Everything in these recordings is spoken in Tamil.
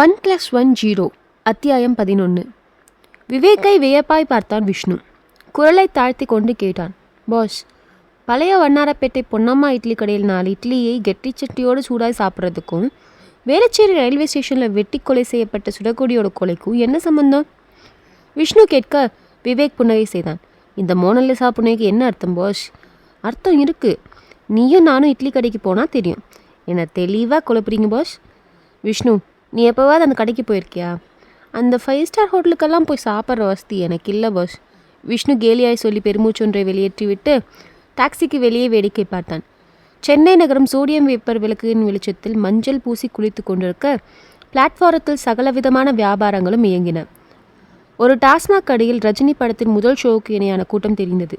ஒன் ப்ளஸ் ஒன் ஜீரோ அத்தியாயம் பதினொன்று விவேக்கை வியப்பாய் பார்த்தான் விஷ்ணு. குரலை தாழ்த்தி கொண்டு கேட்டான். பாஸ் பழைய வண்ணாரப்பேட்டை பொன்னம்மா இட்லி கடையில் நாலு இட்லியை கெட்டி சட்டியோடு சூடாய் சாப்பிட்றதுக்கும் வேளச்சேரி ரயில்வே ஸ்டேஷனில் வெட்டி கொலை செய்யப்பட்ட சுடகோடியோட கொலைக்கும் என்ன சம்பந்தம்? விஷ்ணு கேட்க விவேக் புன்னகை செய்தான். இந்த மோனலிசா புன்னகைக்கு என்ன அர்த்தம் பாஸ் அர்த்தம் இருக்குது நீயும் நானும் இட்லி கடைக்கு போனால் தெரியும். என்னை தெளிவாக குழப்புறீங்க பாஸ் விஷ்ணு நீ எப்போவாவது அந்த கடைக்கு போயிருக்கியா? அந்த ஃபைவ் ஸ்டார் ஹோட்டலுக்கெல்லாம் போய் சாப்பிட்ற வசதி எனக்கு இல்லை பாஸ். விஷ்ணு கேலியாய் சொல்லி பெருமூச்சொன்றை வெளியேற்றி விட்டு டாக்ஸிக்கு வெளியே வேடிக்கை பார்த்தான். சென்னை நகரம் சோடியம் வேப்பர் விளக்குகளின் வெளிச்சத்தில் மஞ்சள் பூசி குளித்து கொண்டிருக்க பிளாட்ஃபாரத்தில் சகலவிதமான வியாபாரங்களும் இயங்கின. ஒரு டாஸ்மாக் கடையில் ரஜினி படத்தின் முதல் ஷோவுக்கு இணையான கூட்டம் தெரிந்தது.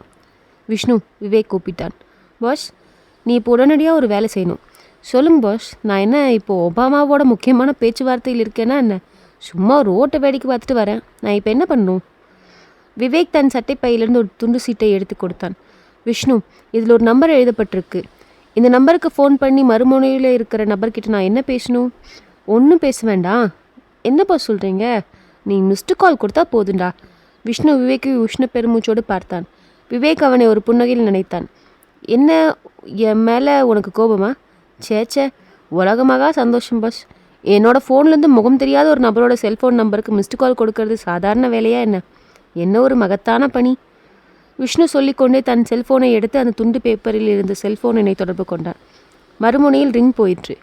விஷ்ணு விவேக் கூப்பிட்டான். பாஸ் நீ இப்போ உடனடியாக ஒரு வேலை செய்யணும். சொல்லுங்க பாஸ் நான் என்ன இப்போ ஒபாமாவோட முக்கியமான பேச்சுவார்த்தையில் இருக்கேன்னா என்ன? சும்மா ரோட்டை வேடிக்கை பார்த்துட்டு வரேன். நான் இப்போ என்ன பண்ணும்? விவேக் தன் சட்டைப்பையிலிருந்து ஒரு துண்டு சீட்டை எடுத்து கொடுத்தான். விஷ்ணு இதில் ஒரு நம்பர் எழுதப்பட்டிருக்கு. இந்த நம்பருக்கு ஃபோன் பண்ணி மறுமுனையில் இருக்கிற நபர்கிட்ட நான் என்ன பேசணும்? ஒன்றும் பேச வேண்டாம். என்னப்பா சொல்கிறீங்க நீ மிஸ்டு கால் கொடுத்தா போதுண்டா விஷ்ணு விவேக்கு உஷ்ண பெருமூச்சோடு பார்த்தான். விவேக் அவனை ஒரு புன்னகையில் நினைத்தான். என்ன என் மேலே உனக்கு கோபமா? ச்சே ச்சே. உலகமாக சந்தோஷம் பாஸ் என்னோட ஃபோன்லேருந்து முகம் தெரியாத ஒரு நபரோட செல்ஃபோன் நம்பருக்கு மிஸ்டு கால் கொடுக்கறது சாதாரண வேலையா என்ன? என்ன ஒரு மகத்தான பணி. விஷ்ணு சொல்லிக்கொண்டே தன் செல்ஃபோனை எடுத்து அந்த துண்டு பேப்பரில் இருந்த செல்ஃபோனினை தொடர்பு கொண்டான். மறுமுனையில் ரிங் போயிற்று.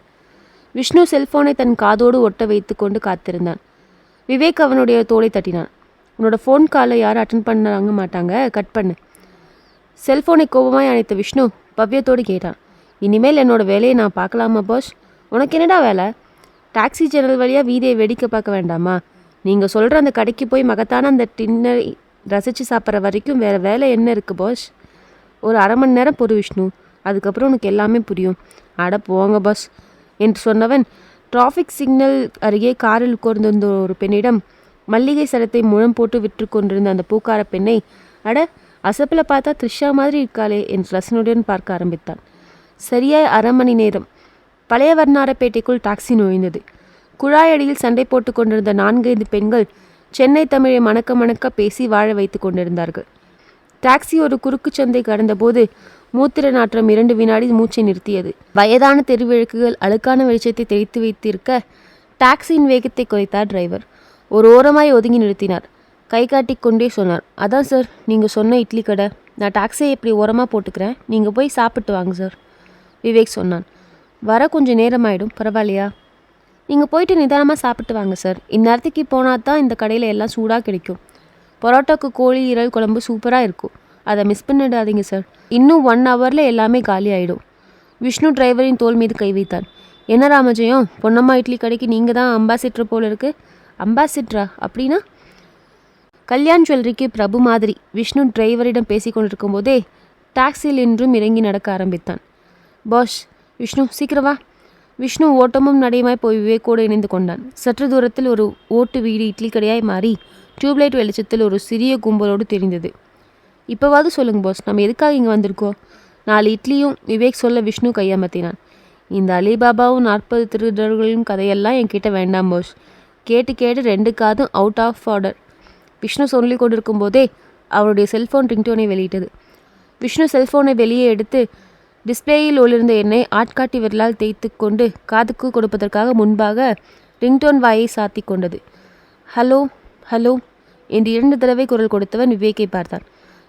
விஷ்ணு செல்ஃபோனை தன் காதோடு ஒட்ட வைத்துக்கொண்டு காத்திருந்தான். விவேக் அவனுடைய தோளை தட்டினான். உன்னோட ஃபோன் காலை யாரும் அட்டன் பண்ணாங்க மாட்டாங்க? கட் பண்ணு. செல்ஃபோனை கோபமாய் அணைத்த விஷ்ணு பவ்யத்தோடு கேட்டான். இனிமேல் என்னோட வேலையை நான் பார்க்கலாமா பாஸ் உனக்கு என்னடா வேலை? டாக்ஸி ஜன்னல் வழியாக வீதியை வேடிக்கை பார்க்க வேண்டாமா? நீங்கள் சொல்கிற அந்த கடைக்கு போய் மகத்தான அந்த டின்னர் ரசித்து சாப்பிட்ற வரைக்கும் வேறு வேலை என்ன இருக்குது பாஸ் ஒரு அரை மணி நேரம் பொறு விஷ்ணு. அதுக்கப்புறம் உனக்கு எல்லாமே புரியும். அட போங்க பாஸ் என்று சொன்னவன் டிராஃபிக் சிக்னல் அருகே காரில் உட்கார்ந்திருந்த ஒரு பெண்ணிடம் மல்லிகை சரத்தை முழம் போட்டு விற்று கொண்டிருந்த அந்த பூக்கார பெண்ணை அட அசப்பில் பார்த்தா த்ரிஷா மாதிரி இருக்காளே என்று ரசனுடன் பார்க்க ஆரம்பித்தான். சரியாய் அரை மணி நேரம். பழைய வர்ணாரப்பேட்டைக்குள் டாக்ஸி நுழைந்தது. குழாயடியில் சண்டை போட்டு கொண்டிருந்த நான்கைந்து பெண்கள் சென்னை தமிழை மணக்க மணக்க பேசி வாழ வைத்து கொண்டிருந்தார்கள். டாக்ஸி ஒரு குறுக்கு சந்தை கடந்தபோது மூத்திர நாற்றம் இரண்டு வினாடி மூச்சை நிறுத்தியது. வயதான தெருவிளக்குகள் அழுக்கான வெளிச்சத்தை தெளித்து வைத்திருக்க டாக்ஸியின் வேகத்தை குறைத்தார் டிரைவர். ஒரு ஓரமாய் ஒதுங்கி நிறுத்தினார். கை காட்டிக் கொண்டே சொன்னார் அதான் சார் நீங்கள் சொன்ன இட்லி கடை. நான் டாக்ஸியை இப்படி ஓரமாக போட்டுக்கிறேன். நீங்கள் போய் சாப்பிட்டு வாங்க சார். விவேக் சொன்னான். வர கொஞ்சம் நேரமாயிடும். பரவாயில்லையா? நீங்கள் போயிட்டு நிதானமாக சாப்பிட்டு வாங்க சார். இந்நேரத்துக்கு போனால் தான் இந்த கடையில் எல்லாம் சூடாக கிடைக்கும். பரோட்டாக்கு கோழி இறல் குழம்பு சூப்பராக இருக்கும். அதை மிஸ் பண்ணிடாதீங்க சார். இன்னும் ஒன் ஹவரில் எல்லாமே காலி ஆகிடும் விஷ்ணு டிரைவரின் தோல் மீது கை வைத்தான். என்ன ராமஜெயம்? பொன்னம்மா இட்லி கடைக்கு நீங்கள் தான் அம்பாசிட்ரு போல் இருக்கு. அம்பாசிட்ரா? அப்படின்னா? கல்யாண் ஜுவல்லரிக்கு பிரபு மாதிரி. விஷ்ணு டிரைவரிடம் பேசி கொண்டிருக்கும் போதே டாக்ஸியில் இன்றும் இறங்கி நடக்க ஆரம்பித்தான். பாஸ் விஷ்ணு சீக்கிரம் வா. விஷ்ணு ஓட்டமும் நடையுமாய் போய் விவேக்கோடு இணைந்து கொண்டான். சற்று தூரத்தில் ஒரு ஓட்டு வீடு இட்லி கடையாய் மாறி டியூப்லைட் வெளிச்சத்தில் ஒரு சிறிய கும்பலோடு தெரிந்தது. இப்போவாவது சொல்லுங்க பாஸ் நம்ம எதுக்காக இங்கே வந்திருக்கோம் நாலு இட்லியும் விவேக் சொல்ல விஷ்ணு கையமர்த்தினான். இந்த அலிபாபாவும் நாற்பது திருடர்களின் கதையெல்லாம் என்கிட்ட வேண்டாம் பாஸ் கேட்டு கேட்டு ரெண்டு காதும் அவுட் ஆஃப் ஆர்டர் விஷ்ணு சொல்லி கொண்டிருக்கும் போதே அவருடைய செல்ஃபோன் ரிங்டோனை வெளியிட்டது. விஷ்ணு செல்ஃபோனை வெளியே எடுத்து டிஸ்பிளேயில் ஒளிர்ந்த எண்ணெய் ஆட்காட்டி விரலால் தேய்த்து கொண்டு காதுக்கு கொடுப்பதற்காக முன்பாக ரிங்டோன் வாயை சாத்தி கொண்டது. ஹலோ ஹலோ என்று இரண்டு தடவை குரல் கொடுத்தவன் விவேக்கை பார்த்தான்.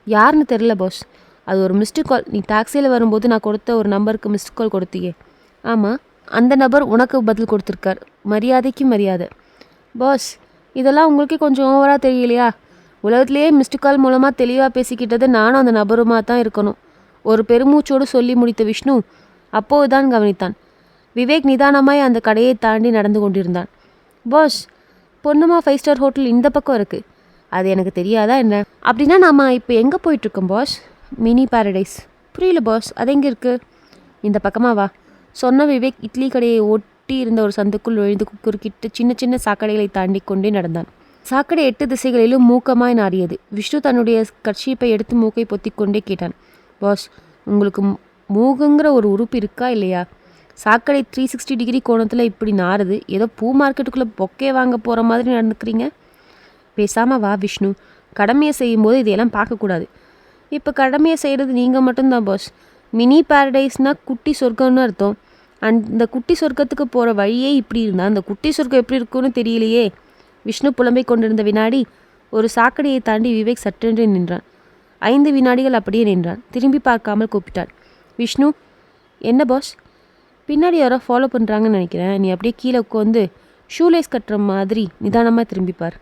யாருன்னு தெரில பாஸ் அது ஒரு மிஸ்டு கால் நீ டாக்ஸியில் வரும்போது நான் கொடுத்த ஒரு நம்பருக்கு மிஸ்டு கால் கொடுத்தியே. ஆமாம் அந்த நபர் உனக்கு பதில் கொடுத்துருக்கார். மரியாதைக்கு மரியாதை. பாஸ் இதெல்லாம் உங்களுக்கே கொஞ்சம் ஓவராக தெரியலையா? உலகத்திலேயே மிஸ்டு கால் மூலமாக தெளிவாக பேசிக்கிட்டது நானும் அந்த நபருமா தான் இருக்கணும். ஒரு பெருமூச்சோடு சொல்லி முடித்த விஷ்ணு அப்போதுதான் கவனித்தான். விவேக் நிதானமாய் அந்த கடையை தாண்டி நடந்து கொண்டிருந்தான். Boss Ponnamma five star hotel இந்த பக்கம் இருக்குது அது எனக்கு தெரியாதா என்ன? அப்படின்னா நாம் இப்போ எங்கே போயிட்டுருக்கோம் பாஸ்? மினி பாரடைஸ் புரியல பாஸ். அது எங்கே இருக்குது இந்த பக்கமாக வா. சொன்ன விவேக் இட்லி கடையை ஒட்டி இருந்த ஒரு சந்துக்குள் நுழைந்து குறுக்கிட்டு சின்ன சின்ன சாக்கடைகளை தாண்டி கொண்டே நடந்தான். சாக்கடை எட்டு திசைகளிலும் மூக்கமாய் நாறியது விஷ்ணு தன்னுடைய கட்சிப்பை எடுத்து மூக்கை பொத்திக்கொண்டே கேட்டான். பாஸ் உங்களுக்கு மூ- மூக்குங்கிற ஒரு உறுப்பு இருக்கா இல்லையா? சாக்கடை த்ரீ சிக்ஸ்டி டிகிரி கோணத்தில் இப்படி நாறுது. ஏதோ பூ மார்க்கெட்டுக்குள்ளே பொக்கே வாங்க போகிற மாதிரி நடந்துக்கிறீங்க? பேசாமல் வா விஷ்ணு. கடமையை செய்யும்போது இதையெல்லாம் பார்க்கக்கூடாது. இப்போ கடமையை செய்கிறது நீங்கள் மட்டும்தான் பாஸ். மினி பேரடைஸ்னால் குட்டி சொர்க்கம்னு அர்த்தம். அண்ட் இந்த குட்டி சொர்க்கத்துக்கு போகிற வழியே இப்படி இருந்தால் அந்த குட்டி சொர்க்கம் எப்படி இருக்கும்னு தெரியலையே. விஷ்ணு புலம்பிக் கொண்டிருந்த வினாடி ஒரு சாக்கடையை தாண்டி விவேக் சட்டென்று நின்றான். ஐந்து வினாடிகள் அப்படியே நின்றான். திரும்பி பார்க்காமல் கூப்பிட்டான் விஷ்ணு என்ன பாஸ் பின்னாடி யாரோ ஃபாலோ பண்ணுறாங்கன்னு நினைக்கிறேன். நீ அப்படியே கீழே உட்காந்து ஷூலேஸ் கட்டுற மாதிரி நிதானமாக திரும்பி பார்.